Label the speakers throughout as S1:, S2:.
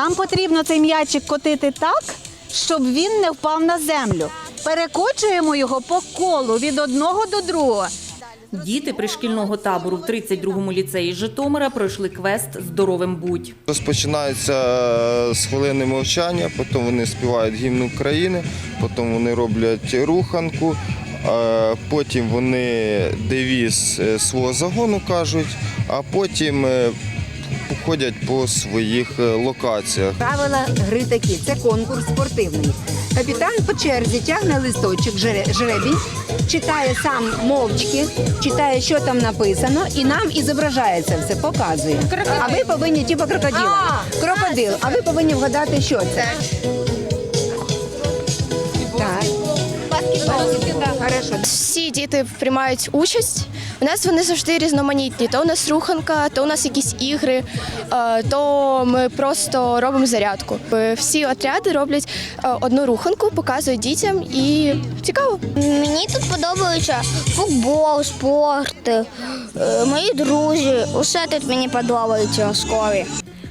S1: Нам потрібно цей м'ячик котити так, щоб він не впав на землю. Перекочуємо його по колу від одного до другого.
S2: Діти пришкільного табору в 32-му ліцеї Житомира пройшли квест Здоровим будь.
S3: Розпочинається е, з хвилини мовчання, потім вони співають гімн України, потім вони роблять руханку, е, потім вони девіз е, свого загону кажуть, а потім ходять по своїх е, локаціях.
S4: Правила гри такі: це конкурс спортивний. Капітан по черзі тягне листочок, жребінь, читає сам мовчки, читає, що там написано, і нам і зображає це все, показує. А ви повинні типу крокодила. Крокодил. А ви повинні вгадати, що це. Так. Хорошо.
S5: Всі діти приймають участь. У нас вони завжди різноманітні. То у нас руханка, то у нас якісь ігри, е, то ми просто робимо зарядку. Е, Всі отряди роблять е, одну руханку, показують дітям і цікаво.
S6: Мені тут подобається футбол, спорт, мої друзі. Усе тут мені подобається школі.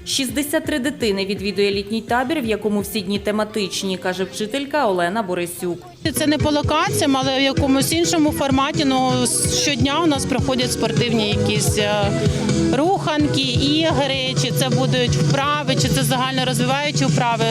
S2: 63 дитини відвідує літній табір, в якому всі дні тематичні, каже вчителька Олена Борисюк.
S7: Це не по локаціям, але в якомусь іншому форматі. Ну щодня у нас проходять спортивні якісь е, руханки, ігри, чи це будуть вправи, чи це загально розвиваючі вправи.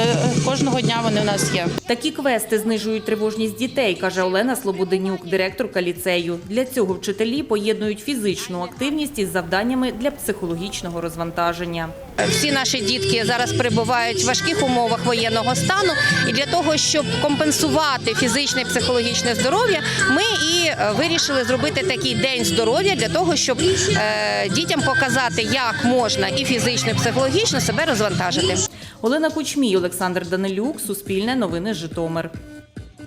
S7: Кожного дня вони у нас є.
S2: Такі квести знижують тривожність дітей, каже Олена Слободенюк, директорка ліцею. Для цього вчителі поєднують фізичну активність із завданнями для психологічного розвантаження.
S8: Всі наші дітки зараз перебувають в важких умовах воєнного стану, і для того, щоб компенсувати фізичне і психологічне здоров'я, ми і е, вирішили зробити такий день здоров'я для того, щоб е, дітям показати, як можна і фізично, і психологічно себе розвантажити.
S2: Олена Кучмій, Олександр Данилюк, Суспільне новини Житомир.